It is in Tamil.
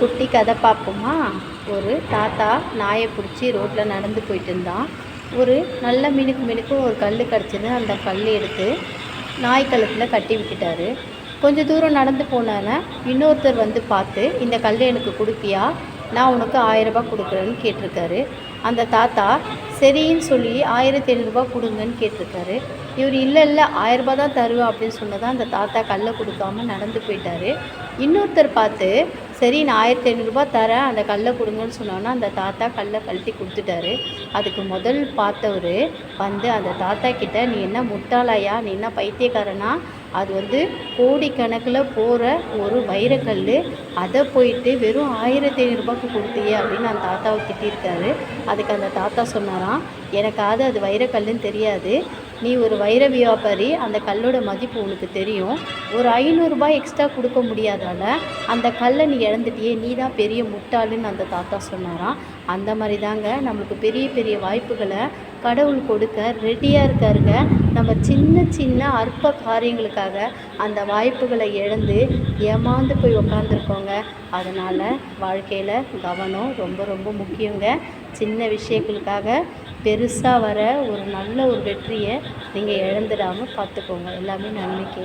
குட்டி கதை பார்ப்போமா? ஒரு தாத்தா நாயை பிடிச்சி ரோட்டில் நடந்து போயிட்டு இருந்தான். ஒரு நல்ல மினுக்கு மினுக்கு ஒரு கல் கிடச்சிது அந்த கல் எடுத்து நாய் கழுத்தில் கட்டி விட்டுட்டாரு. கொஞ்ச தூரம் நடந்து போனான இன்னொருத்தர் வந்து பார்த்து இந்த கல் எனக்கு கொடுப்பியா? நான் உனக்கு ஆயிரரூபா கொடுக்குறேன்னு கேட்டிருக்காரு. அந்த தாத்தா சரின்னு சொல்லி ஆயிரத்தி ஐநூறுரூபா கொடுங்கன்னு கேட்டிருக்காரு. இவர் இல்லை இல்லை ஆயிரரூபா தான் தருவேன் அப்படின்னு சொன்னதான் அந்த தாத்தா கல்லை கொடுக்காம நடந்து போயிட்டாரு. இன்னொருத்தர் பார்த்து சரி நான் ஆயிரத்தி ஐநூறுரூபா தரேன் அந்த கல்லை கொடுங்கன்னு சொன்னோன்னா அந்த தாத்தா கல்லை கழட்டி கொடுத்துட்டாரு. அதுக்கு முதல் பார்த்தவர் வந்து அந்த தாத்தா கிட்ட நீ என்ன முட்டாளாயா? நீ என்ன பைத்தியக்காரனா? அது வந்து கோடிக்கணக்கில் போகிற ஒரு வைரக்கல் அதை போயிட்டு வெறும் ஆயிரத்தி ஐநூறுரூபாய்க்கு கொடுத்தியே அப்படின்னு அந்த தாத்தாவை திட்டிருக்காரு அதுக்கு அந்த தாத்தா சொன்னாராம் எனக்காவது அது வைரக்கல்லுன்னு தெரியாது. நீ ஒரு வைர வியாபாரி அந்த கல்லோட மதிப்பு உனக்கு தெரியும். ஒரு ஐநூறுரூபாய் எக்ஸ்ட்ரா கொடுக்க முடியாதால அந்த கல்லை நீ இழந்துட்டியே நீ தான் பெரிய முட்டாளுன்னு அந்த தாத்தா சொன்னாராம். அந்த மாதிரி தாங்க நம்மளுக்கு பெரிய பெரிய வாய்ப்புகளை கடவுள் கொடுக்க ரெடியாக இருக்காருங்க. நம்ம சின்ன சின்ன அற்ப காரியங்களுக்காக அந்த வாய்ப்புகளை இழந்து ஏமாந்து போய் உக்காந்துருக்கோங்க. அதனால் வாழ்க்கையில் கவனம் ரொம்ப ரொம்ப முக்கியங்க. சின்ன விஷயங்களுக்காக பெருசாக வர ஒரு நல்ல ஒரு வெற்றியை நீங்கள் இழந்துடாமல் பார்த்துக்கோங்க எல்லாமே நன்மைக்கு.